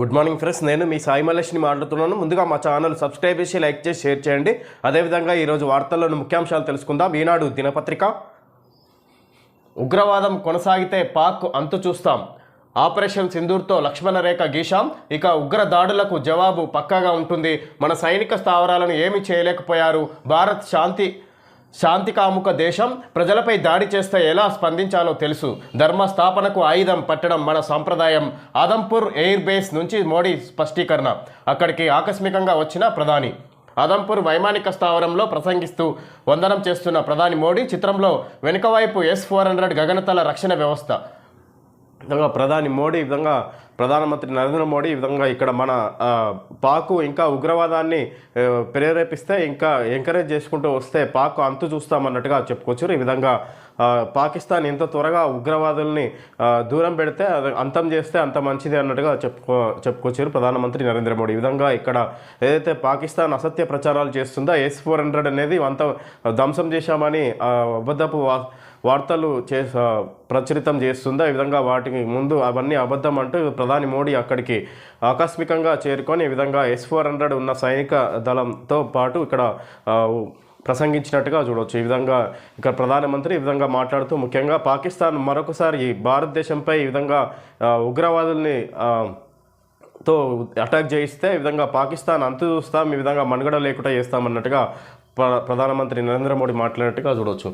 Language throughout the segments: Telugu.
గుడ్ మార్నింగ్ ఫ్రెండ్స్ నేను మీ సాయి మలేష్ని మాట్లాడుతున్నాను. ముందుగా మా ఛానల్ సబ్స్క్రైబ్ చేసి లైక్ చేసి షేర్ చేయండి. అదేవిధంగా ఈరోజు వార్తల్లోని ముఖ్యాంశాలు తెలుసుకుందాం. ఈనాడు దినపత్రిక ఉగ్రవాదం కొనసాగితే పాక్ అంతు చూస్తాం. ఆపరేషన్ సింధూర్తో లక్ష్మణ రేఖ గీశాం. ఇక ఉగ్ర దాడులకు జవాబు పక్కాగా ఉంటుంది. మన సైనిక స్థావరాలను ఏమి చేయలేకపోయారు. భారత్ శాంతి శాంతికాముక దేశం ప్రజలపై దాడి చేస్తే ఎలా స్పందించాలో తెలుసు. ధర్మ స్థాపనకు ఆయుధం పట్టడం మన సంప్రదాయం. ఆదంపూర్ ఎయిర్ బేస్ నుంచి మోడీ స్పష్టీకరణ. అక్కడికి ఆకస్మికంగా వచ్చిన ప్రధాని. ఆదంపూర్ వైమానిక స్థావరంలో ప్రసంగిస్తూ వందనం చేస్తున్న ప్రధాని మోడీ చిత్రంలో వెనుకవైపు ఎస్ ఫోర్ హండ్రెడ్ గగనతల రక్షణ వ్యవస్థ. విధంగా ప్రధాని మోడీ ఈ విధంగా ప్రధానమంత్రి నరేంద్ర మోడీ ఈ విధంగా ఇక్కడ మన పాకు ఇంకా ఉగ్రవాదాన్ని ప్రేరేపిస్తే ఇంకా ఎంకరేజ్ చేసుకుంటూ వస్తే పాకు అంతు చూస్తామన్నట్టుగా చెప్పుకోవచ్చు ఈ విధంగా పాకిస్తాన్ ఎంత త్వరగా ఉగ్రవాదుల్ని దూరం పెడితే అంతం చేస్తే అంత మంచిది అన్నట్టుగా చెప్పుకో చెప్పుకొచ్చారు ప్రధానమంత్రి నరేంద్ర మోడీ. ఈ విధంగా ఇక్కడ ఏదైతే పాకిస్తాన్ అసత్య ప్రచారాలు చేస్తుందో ఎస్ ఫోర్ హండ్రెడ్ అనేది అంత ధ్వంసం చేశామని అబద్ధపు వార్తలు చే ప్రచురితం చేస్తుందో ఈ విధంగా వాటికి ముందు అవన్నీ అబద్ధం అంటూ ప్రధాని మోడీ అక్కడికి ఆకస్మికంగా చేరుకొని ఈ విధంగా ఎస్ ఫోర్ హండ్రెడ్ ఉన్న సైనిక దళంతో పాటు ఇక్కడ ప్రసంగించినట్టుగా చూడవచ్చు ఈ విధంగా ఇక్కడ ప్రధానమంత్రి ఈ విధంగా మాట్లాడుతూ ముఖ్యంగా పాకిస్తాన్ మరొకసారి ఈ భారతదేశంపై ఈ విధంగా ఉగ్రవాదుల్ని తో అటాక్ చేయిస్తే ఈ విధంగా పాకిస్తాన్ అంతు చూస్తాం ఈ విధంగా మనుగడ లేకుండా చేస్తామన్నట్టుగా ప్ర- ప్రధానమంత్రి నరేంద్ర మోడీ మాట్లాడినట్టుగా చూడవచ్చు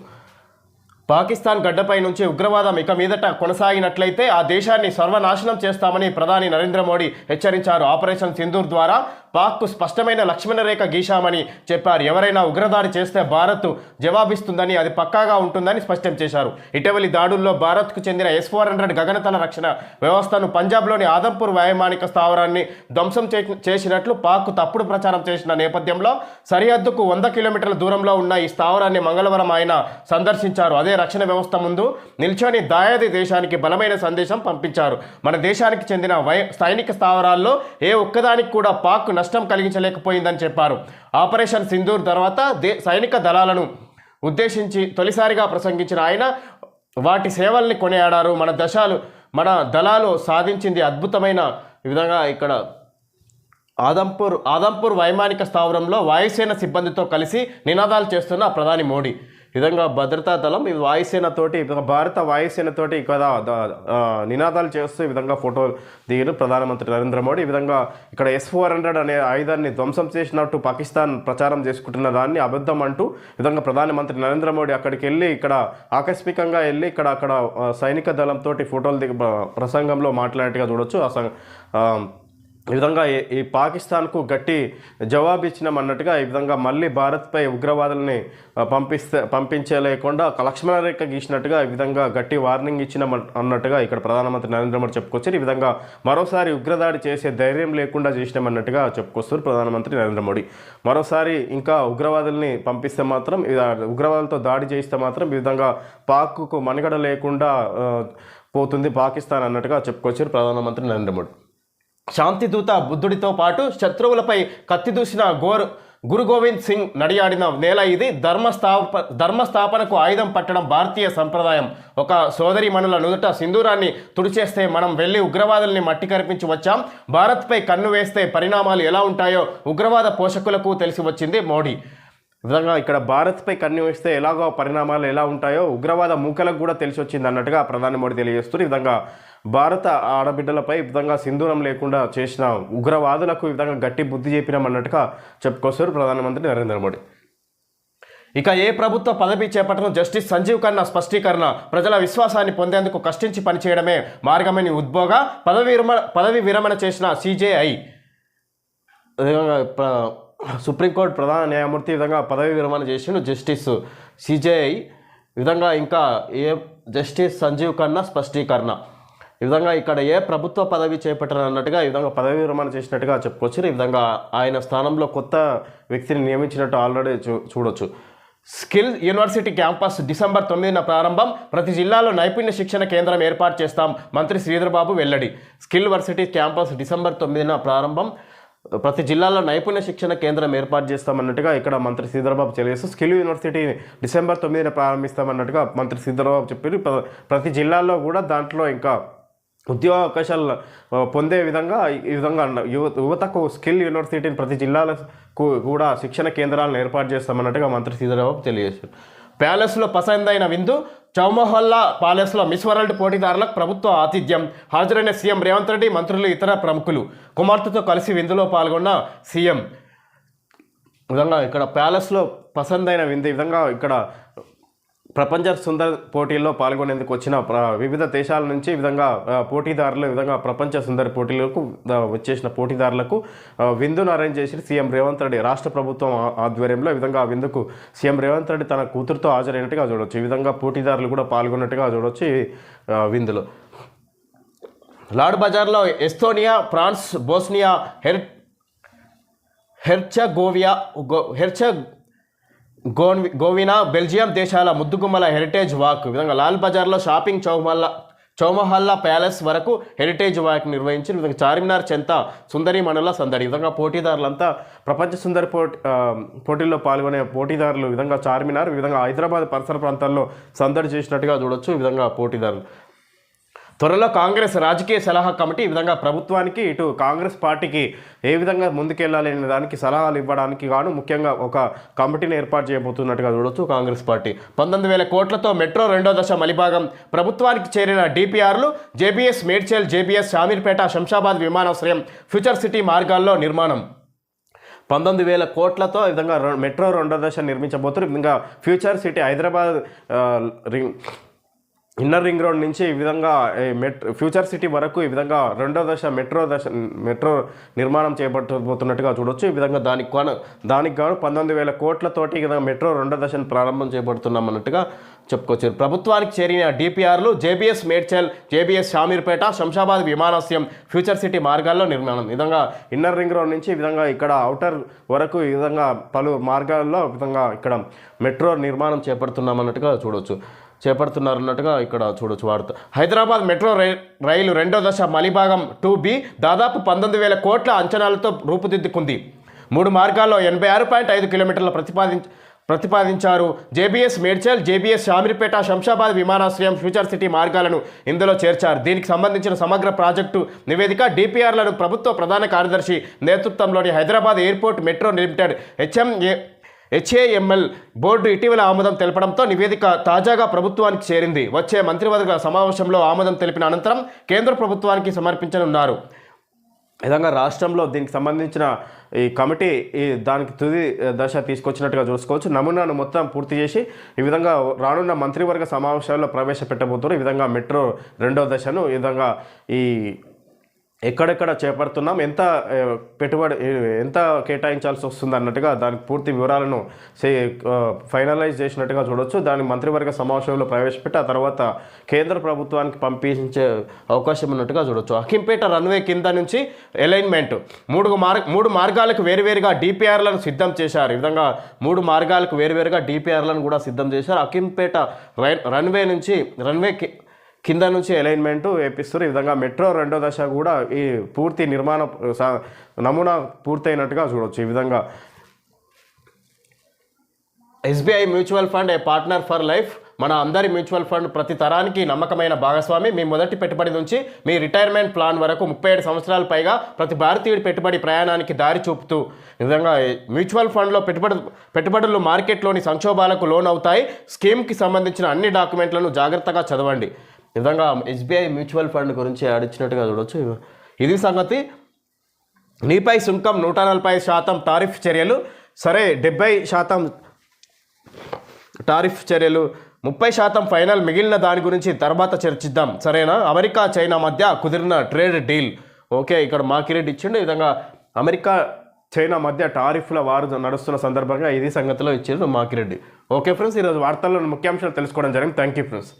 పాకిస్తాన్ గడ్డపై నుంచి ఉగ్రవాదం ఇక మీదట కొనసాగినట్లయితే ఆ దేశాన్ని సర్వనాశనం చేస్తామని ప్రధాని నరేంద్ర మోడీ హెచ్చరించారు. ఆపరేషన్ సింధూర్ ద్వారా పాక్కు స్పష్టమైన లక్ష్మణ రేఖ గీశామని చెప్పారు. ఎవరైనా ఉగ్రదాడి చేస్తే భారత్ జవాబిస్తుందని అది పక్కాగా ఉంటుందని స్పష్టం చేశారు. ఇటీవలి దాడుల్లో భారత్కు చెందిన ఎస్ ఫోర్ హండ్రెడ్ గగనతల రక్షణ వ్యవస్థను పంజాబ్లోని ఆదంపూర్ వైమానిక స్థావరాన్ని ధ్వంసం చేసినట్లు పాక్ తప్పుడు ప్రచారం చేసిన నేపథ్యంలో సరిహద్దుకు వంద కిలోమీటర్ల దూరంలో ఉన్న ఈ స్థావరాన్ని మంగళవారం ఆయన సందర్శించారు. అదే రక్షణ వ్యవస్థ ముందు నిల్చొని దాయాది దేశానికి బలమైన సందేశం పంపించారు. మన దేశానికి చెందిన వై సైనిక స్థావరాల్లో ఏ ఒక్కదానికి కూడా పాక్ నష్టం కలిగించలేకపోయిందని చెప్పారు. ఆపరేషన్ సింధూర్ తర్వాత దే సైనిక దళాలను ఉద్దేశించి తొలిసారిగా ప్రసంగించిన ఆయన వాటి సేవల్ని కొనియాడారు. మన దశాలు మన దళాలు సాధించింది అద్భుతమైన విధంగా ఇక్కడ ఆదంపూర్ ఆదంపూర్ వైమానిక స్థావరంలో వాయుసేన సిబ్బందితో కలిసి నినాదాలు చేస్తున్న ప్రధాని మోడీ. విధంగా భద్రతా దళం ఈ వాయుసేనతోటి భారత వాయుసేనతోటి కదా నినాదాలు చేస్తూ ఈ విధంగా ఫోటోలు దిగారు ప్రధానమంత్రి నరేంద్ర మోడీ. ఈ విధంగా ఇక్కడ ఎస్ ఫోర్ హండ్రెడ్ అనే ఆయుధాన్ని ధ్వంసం చేసినట్టు పాకిస్తాన్ ప్రచారం చేసుకుంటున్న దాన్ని అబద్ధం అంటూ విధంగా ప్రధానమంత్రి నరేంద్ర మోడీ అక్కడికి వెళ్ళి ఇక్కడ ఆకస్మికంగా వెళ్ళి ఇక్కడ అక్కడ సైనిక దళంతో ఫోటోలు దిగ ప్రసంగంలో మాట్లాడినట్టుగా చూడొచ్చు. ఆ ఆ, ఈ విధంగా ఈ- పాకిస్తాన్కు గట్టి జవాబు ఇచ్చినాం అన్నట్టుగా ఈ విధంగా మళ్ళీ భారత్పై ఉగ్రవాదుల్ని పంపిస్తే పంపించలేకుండా ఒక లక్ష్మణ రేఖ గీసినట్టుగా ఈ విధంగా గట్టి వార్నింగ్ ఇచ్చినాం అన్నట్టుగా ఇక్కడ ప్రధానమంత్రి నరేంద్ర మోడీ చెప్పుకొచ్చారు. ఈ విధంగా మరోసారి ఉగ్రదాడి చేసే ధైర్యం లేకుండా చేసినామన్నట్టుగా చెప్పుకొస్తారు ప్రధానమంత్రి నరేంద్ర మోడీ. మరోసారి ఇంకా ఉగ్రవాదుల్ని పంపిస్తే మాత్రం ఉగ్రవాదులతో దాడి చేస్తే మాత్రం ఈ విధంగా పాక్కు మనుగడ లేకుండా పోతుంది పాకిస్తాన్ అన్నట్టుగా చెప్పుకొచ్చారు ప్రధానమంత్రి నరేంద్ర మోడీ. శాంతిదూత బుద్ధుడితో పాటు శత్రువులపై కత్తి దూసిన గోర్ గురు గోవింద్ సింగ్ నడియాడిన నేల ఇది. ధర్మస్థాప ధర్మస్థాపనకు ఆయుధం పట్టడం భారతీయ సంప్రదాయం. ఒక సోదరి మనుల నుదుట సింధూరాన్ని తుడిచేస్తే మనం వెళ్ళి ఉగ్రవాదుల్ని మట్టి కరిపించి వచ్చాం. భారత్పై కన్ను వేస్తే పరిణామాలు ఎలా ఉంటాయో ఉగ్రవాద పోషకులకు తెలిసి వచ్చింది మోడీ. విధంగా ఇక్కడ భారత్పై కన్ను వేస్తే ఎలాగో పరిణామాలు ఎలా ఉంటాయో ఉగ్రవాద మూకలకు కూడా తెలిసి వచ్చింది అన్నట్టుగా ప్రధాని మోడీ తెలియజేస్తారు ఈ విధంగా భారత ఆడబిడ్డలపై ఈ విధంగా సింధూరం లేకుండా చేసిన ఉగ్రవాదులకు ఈ విధంగా గట్టి బుద్ధి చెప్పినామన్నట్టుగా చెప్పుకొస్తారు ప్రధానమంత్రి నరేంద్ర మోడీ. ఇక ఏ ప్రభుత్వ పదవి చేపట్టను జస్టిస్ సంజీవ్ ఖన్నా స్పష్టీకరణ ప్రజల విశ్వాసాన్ని పొందేందుకు కష్టించి పనిచేయడమే మార్గమని ఉద్భోగ పదవి విరమణ పదవి విరమణ చేసిన సిజేఐ సుప్రీంకోర్టు ప్రధాన న్యాయమూర్తి విధంగా పదవి విరమణ చేసిన జస్టిస్ సిజేఐ. విధంగా ఇంకా ఏ జస్టిస్ సంజీవ్ ఖన్నా స్పష్టీకరణ. ఈ విధంగా ఇక్కడ ఏ ప్రభుత్వ పదవి చేపట్టను అన్నట్టుగా ఈ విధంగా పదవి విరమణ చేసినట్టుగా చెప్పుకోవచ్చు. ఈ విధంగా ఆయన స్థానంలో కొత్త వ్యక్తిని నియమించినట్టు ఆల్రెడీ చూ చూడొచ్చు. స్కిల్ యూనివర్సిటీ క్యాంపస్ డిసెంబర్ తొమ్మిదిన ప్రారంభం. ప్రతి జిల్లాలో నైపుణ్య శిక్షణ కేంద్రం ఏర్పాటు చేస్తాం. మంత్రి శ్రీధర్బాబు వెల్లడి. స్కిల్ వర్సిటీ క్యాంపస్ డిసెంబర్ తొమ్మిదిన ప్రారంభం. ప్రతి జిల్లాలో నైపుణ్య శిక్షణ కేంద్రం ఏర్పాటు చేస్తామన్నట్టుగా ఇక్కడ మంత్రి శ్రీధరబాబు తెలియజేస్తూ స్కిల్ యూనివర్సిటీ డిసెంబర్ తొమ్మిదిన ప్రారంభిస్తామన్నట్టుగా మంత్రి శ్రీధరబాబు చెప్పారు. ప్రతి జిల్లాలో కూడా దాంట్లో ఇంకా ఉద్యోగ అవకాశాలు పొందే విధంగా ఈ విధంగా యువ యువతకు స్కిల్ యూనివర్సిటీని ప్రతి జిల్లాలకు కూడా శిక్షణ కేంద్రాలను ఏర్పాటు చేస్తామన్నట్టుగా మంత్రి సీతారాబాబు తెలియజేశారు. ప్యాలెస్లో పసందైన విందు చౌమహల్లా ప్యాలెస్లో మిస్ వరల్డ్ పోటీదారులకు ప్రభుత్వ ఆతిథ్యం హాజరైన సీఎం రేవంత్ రెడ్డి మంత్రులు ఇతర ప్రముఖులు. కుమార్తెతో కలిసి విందులో పాల్గొన్న సీఎం విధంగా ఇక్కడ ప్యాలెస్లో పసందైన విందు ఈ విధంగా ఇక్కడ ప్రపంచ సుందర్ పోటీల్లో పాల్గొనేందుకు వచ్చిన ప్ర- వివిధ దేశాల నుంచి ఈ విధంగా పోటీదారులు విధంగా ప్రపంచ సుందర్ పోటీలకు వచ్చేసిన పోటీదారులకు విందును అరేంజ్ చేసి సీఎం రేవంత్ రెడ్డి రాష్ట్ర ప్రభుత్వం ఆధ్వర్యంలో ఈ విధంగా విందుకు సీఎం రేవంత్ రెడ్డి తన కూతురుతో హాజరైనట్టుగా చూడవచ్చు ఈ విధంగా పోటీదారులు కూడా పాల్గొన్నట్టుగా చూడవచ్చు ఈ విందులో. లార్డ్ బజార్లో ఎస్తోనియా ఫ్రాన్స్ బోస్నియా హెర్ హెర్చగోవియా గో హెర్చ గోన్ గోవినా బెల్జియం దేశాల ముద్దుగుమ్మల హెరిటేజ్ వాక్ విధంగా లాల్ బజార్లో షాపింగ్ చౌమల్ల చౌమహల్లా ప్యాలెస్ వరకు హెరిటేజ్ వాక్ నిర్వహించి విధంగా చార్మినార్ చెంత సుందరి మండల సందడి. విధంగా పోటీదారులంతా ప్రపంచ సుందరి పోటీ పోటీల్లో పాల్గొనే పోటీదారులు విధంగా చార్మినార్ విధంగా హైదరాబాద్ పరిసర ప్రాంతాల్లో సందడి చేసినట్టుగా చూడొచ్చు. ఈ విధంగా పోటీదారులు త్వరలో కాంగ్రెస్ రాజకీయ సలహా కమిటీ ఈ విధంగా ప్రభుత్వానికి ఇటు కాంగ్రెస్ పార్టీకి ఏ విధంగా ముందుకెళ్ళాలి అనే దానికి సలహాలు ఇవ్వడానికి గాను ముఖ్యంగా ఒక కమిటీని ఏర్పాటు చేయబోతున్నట్టుగా చూడొచ్చు కాంగ్రెస్ పార్టీ. పంతొమ్మిది వేల కోట్లతో మెట్రో రెండో దశ మలిభాగం ప్రభుత్వానికి చేరిన డిపిఆర్లు జేబీఎస్ మేడ్చల్ జేబీఎస్ షామీర్పేట శంషాబాద్ విమానాశ్రయం ఫ్యూచర్ సిటీ మార్గాల్లో నిర్మాణం. పంతొమ్మిది వేల కోట్లతో ఈ విధంగా మెట్రో రెండో దశ నిర్మించబోతున్నారు. ఇంకా future city Hyderabad ring inner ring road నుంచి ఈ విధంగా మెట్రో ఫ్యూచర్ సిటీ వరకు ఈ విధంగా రెండో దశ మెట్రో దశ మెట్రో నిర్మాణం చేపట్టబోతున్నట్టుగా చూడొచ్చు. ఈ విధంగా దానికి కొన దానికి గాను పంతొమ్మిది వేల కోట్లతోటి ఈ విధంగా మెట్రో రెండో దశను ప్రారంభం చేయబడుతున్నాం అన్నట్టుగా చెప్పుకొచ్చారు ప్రభుత్వానికి చేరిన డిపిఆర్లు జేబీఎస్ మేడ్చల్ జేబీఎస్ షామీర్పేట శంషాబాద్ విమానాశ్రయం ఫ్యూచర్ సిటీ మార్గాల్లో నిర్మాణం. విధంగా ఇన్నర్ రింగ్ రోడ్ నుంచి ఈ విధంగా ఇక్కడ అవుటర్ వరకు ఈ విధంగా పలు మార్గాల్లో విధంగా ఇక్కడ మెట్రో నిర్మాణం చేపడుతున్నాం అన్నట్టుగా చూడొచ్చు. చేపడుతున్నారు అన్నట్టుగా ఇక్కడ చూడొచ్చు వార్త. హైదరాబాద్ మెట్రో రైలు రెండో దశ మలిభాగం టూ బి దాదాపు పంతొమ్మిది వేల కోట్ల అంచనాలతో రూపుదిద్దుకుంది. మూడు మార్గాల్లో ఎనభై ఆరు పాయింట్ ఐదు కిలోమీటర్ల ప్రతిపాదించ ప్రతిపాదించారు. జేబీఎస్ మేడ్చల్ జేబీఎస్ షామిర్పేట శంషాబాద్ విమానాశ్రయం ఫ్యూచర్ సిటీ మార్గాలను ఇందులో చేర్చారు. దీనికి సంబంధించిన సమగ్ర ప్రాజెక్టు నివేదిక డిపిఆర్లను ప్రభుత్వ ప్రధాన కార్యదర్శి నేతృత్వంలోని Hyderabad airport metro limited HMA HAML board ఇటీవల ఆమోదం తెలపడంతో నివేదిక తాజాగా ప్రభుత్వానికి చేరింది. వచ్చే మంత్రివర్గ సమావేశంలో ఆమోదం తెలిపిన అనంతరం కేంద్ర ప్రభుత్వానికి సమర్పించనున్నారు. విధంగా రాష్ట్రంలో దీనికి సంబంధించిన ఈ కమిటీ ఈ దానికి తుది దశ తీసుకొచ్చినట్టుగా చూసుకోవచ్చు. నమూనాను మొత్తం పూర్తి చేసి ఈ విధంగా రానున్న మంత్రివర్గ సమావేశాల్లో ప్రవేశపెట్టబోతున్నారు. ఈ విధంగా మెట్రో రెండో దశను ఈ విధంగా ఈ ఎక్కడెక్కడ చేపడుతున్నాం ఎంత పెట్టుబడి ఎంత కేటాయించాల్సి వస్తుంది అన్నట్టుగా దానికి పూర్తి వివరాలను సే ఫైనలైజ్ చేసినట్టుగా చూడొచ్చు. దాని మంత్రివర్గ సమావేశంలో ప్రవేశపెట్టి ఆ తర్వాత కేంద్ర ప్రభుత్వానికి పంపించే అవకాశం ఉన్నట్టుగా చూడొచ్చు. అఖింపేట రన్వే కింద నుంచి అలైన్మెంట్ మూడు మార్గ మూడు మార్గాలకు వేరువేరుగా డిపిఆర్లను సిద్ధం చేశారు. ఈ విధంగా మూడు మార్గాలకు వేరువేరుగా డిపిఆర్లను కూడా సిద్ధం చేశారు. అఖింపేట రన్వే నుంచి రన్వే కింద నుంచి అలైన్మెంట్ వేపిస్తారు. ఈ విధంగా మెట్రో రెండో దశ కూడా ఈ పూర్తి నిర్మాణ నమూనా పూర్తయినట్టుగా చూడవచ్చు ఈ విధంగా. SBI mutual fund a partner for life. మన అందరి మ్యూచువల్ ఫండ్ ప్రతి తరానికి నమ్మకమైన భాగస్వామి. మీ మొదటి పెట్టుబడి నుంచి మీ రిటైర్మెంట్ ప్లాన్ వరకు ముప్పై ఏడు సంవత్సరాల పైగా ప్రతి భారతీయుడి పెట్టుబడి ప్రయాణానికి దారి చూపుతూ విధంగా మ్యూచువల్ ఫండ్లో పెట్టుబడి పెట్టుబడులు మార్కెట్లోని సంక్షోభాలకు లోన్ అవుతాయి స్కీమ్కి సంబంధించిన అన్ని డాక్యుమెంట్లను జాగ్రత్తగా చదవండి. ఈ విధంగా ఎస్బీఐ మ్యూచువల్ ఫండ్ గురించి ఆడిచ్చినట్టుగా చూడొచ్చు. ఇది సంగతి. నీపై సుంకం నూట నలభై శాతం టారిఫ్ చర్యలు. సరే డెబ్బై శాతం టారిఫ్ చర్యలు. ముప్పై శాతం ఫైనల్ మిగిలిన దాని గురించి తర్వాత చర్చిద్దాం. సరేనా? అమెరికా చైనా మధ్య కుదిరిన ట్రేడ్ డీల్. ఓకే ఇక్కడ మాకిరెడ్డి ఇచ్చిండు. ఈ విధంగా అమెరికా చైనా మధ్య టారిఫ్ల వారు నడుస్తున్న సందర్భంగా ఇది సంగతిలో ఇచ్చిండు మాకిరెడ్డి. ఓకే ఫ్రెండ్స్ ఈరోజు వార్తల్లో ముఖ్యాంశాలు తెలుసుకోవడం జరిగింది. Thank you friends.